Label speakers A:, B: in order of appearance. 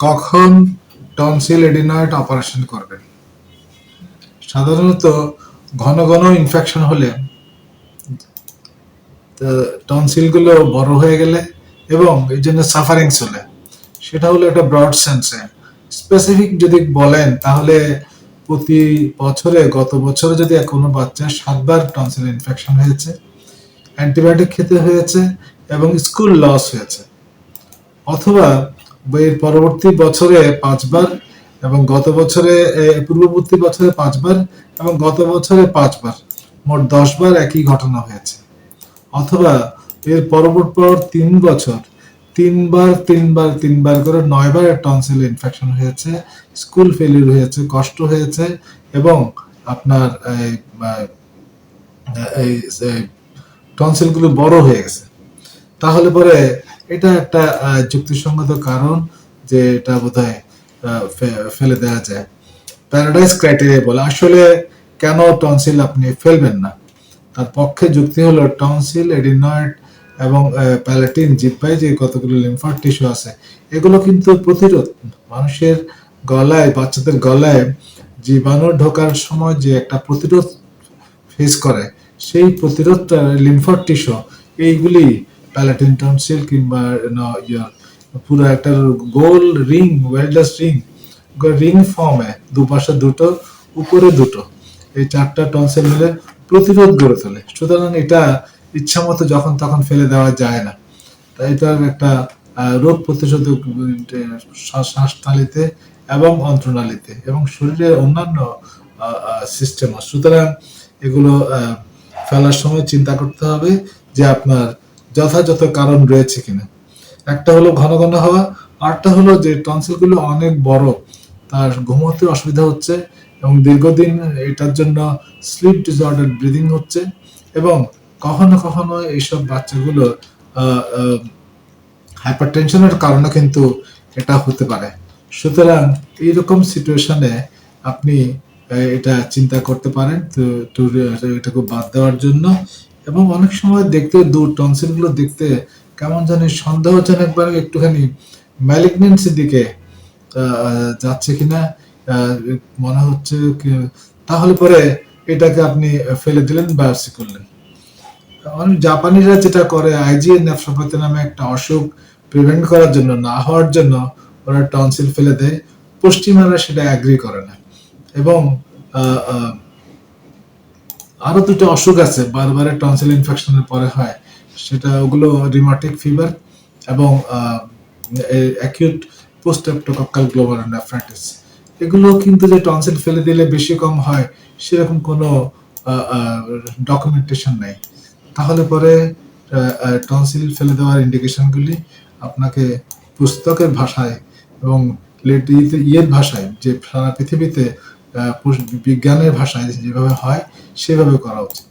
A: কখন tonsil adenoid operation করবেন সাধারণত ঘন ঘন ইনফেকশন হলে টনসিলগুলো বড় হয়ে গেলে এবং এই জন্য সাফারিংস হলে সেটা হলো একটা ব্রড সেন্সে স্পেসিফিক যদি বলেন, তাহলে প্রতি বছরে, গত বছরে যদি কোনো বাচ্চা সাতবার টনসিল ইনফেকশন হয়েছে অ্যান্টিবায়োটিক খেতে হয়েছে এবং স্কুল লস হয়েছে, অথবা এর পরবর্তী বছরে পাঁচবার এবং গত বছরে পূর্ববর্তী বছরে পাঁচবার এবং গত বছরে পাঁচবার। মোট দশ বার একই ঘটনা হয়েছে। অথবা এর পরবর্তী পর তিন বছর, তিনবার তিনবার তিনবার করে নয়বার টনসিল ইনফেকশন হয়েছে স্কুল ফেলিউর হয়েছে, কষ্ট হয়েছে এবং আপনার এই টনসিলগুলো বড় হয়ে গেছে। তাহলে পরে এটা একটা যুক্তিসঙ্গত কারণ যে এটা বোধহয় ফেলে দেওয়া যায়। প্যারাডাইস ক্রাইটেরিয়া বলে, আসলে কেন টনসিল আপনি ফেলবেন না? তার পক্ষে যুক্তি হলো টনসিল এডিনয়েড এবং প্যালেটিন জিব্বায় যে কতগুলো লিম্ফার টিস্যু আছে, এগুলো কিন্তু প্রতিরোধ। মানুষের গলায়, বাচ্চাদের গলায় জীবাণু ঢোকার সময় যে একটা প্রতিরোধ ফেস করে, সেই প্রতিরোধটা লিম্ফার টিস্যু এইগুলি প্যালাটিন টনসিল কিংবা পুরো একটা গোল রিং ওয়েলডাস রিং রিং ফর্মে দুপাশে দুটো, উপরে দুটো, এই চারটা টনসিল মিলে প্রতিরোধ গড়ে তোলে। সুতরাং এটা ইচ্ছা মতো যখন তখন ফেলে দেওয়া যায় না। তাই এটার একটা রোগ প্রতিরোধক শ্বাসনালীতে এবং অন্ত্রনালীতে এবং শরীরের অন্যান্য সিস্টেম সুতরাং এগুলো ফেলার সময় চিন্তা করতে হবে যে আপনার যথাযথ কারণ রয়েছে কিনা। একটা হলো ঘন ঘন হওয়া আরটা হলো যে টনসিলগুলো অনেক বড়, তার ঘুমোতে অসুবিধা হচ্ছে এবং দীর্ঘদিন এটার জন্য স্লিপ ডিসঅর্ডার ব্রিদিং হচ্ছে এবং কখনো কখনো এইসব বাচ্চাগুলো হাইপারটেনশনের কারণে কিন্তু এটা হতে পারে। সুতরাং এইরকম সিচুয়েশনে আপনি এটা চিন্তা করতে পারেন, তো এটাকে বাদ দেওয়ার জন্য। এবং অনেক সময় দেখতে দূর, টনসিলগুলো দেখতে কেমন জানি সন্দেহজনক ভাবে একটুখানি ম্যালিগনেন্সির দিকে যাচ্ছে কিনা মনে হচ্ছে তাহলে পরে এটাকে আপনি ফেলে দিলেন বায়োপসি করলেন। অনেক জাপানিরা যেটা করে আইজিএন নেফ্রোপ্যাথি নামে একটা অসুখ প্রিভেন্ট করার জন্য, না হওয়ার জন্য ওরা টনসিল ফেলে দেয়। পশ্চিমারা সেটা অ্যাগ্রি করে না। এবং আহ, আহ, আরও দুটো অসুখ আছে বারবারে টনসিল ইনফেকশনের পরে হয়। সেটা ওগুলো রিমাটিক ফিভার এবং acute post streptococcal global nephritis এগুলো কিন্তু যে টনসিল ফেলে দিলে বেশি কম হয় সেরকম কোনো ডকুমেন্টেশন নেই। তাহলে পরে টনসিল ফেলে দেওয়ার ইন্ডিকেশনগুলি আপনাকে পুস্তকের ভাষায় এবং ইয়ের ভাষায় যে সারা পৃথিবীতে বিজ্ঞানের ভাষায় যেভাবে হয় সেভাবে করা উচিত।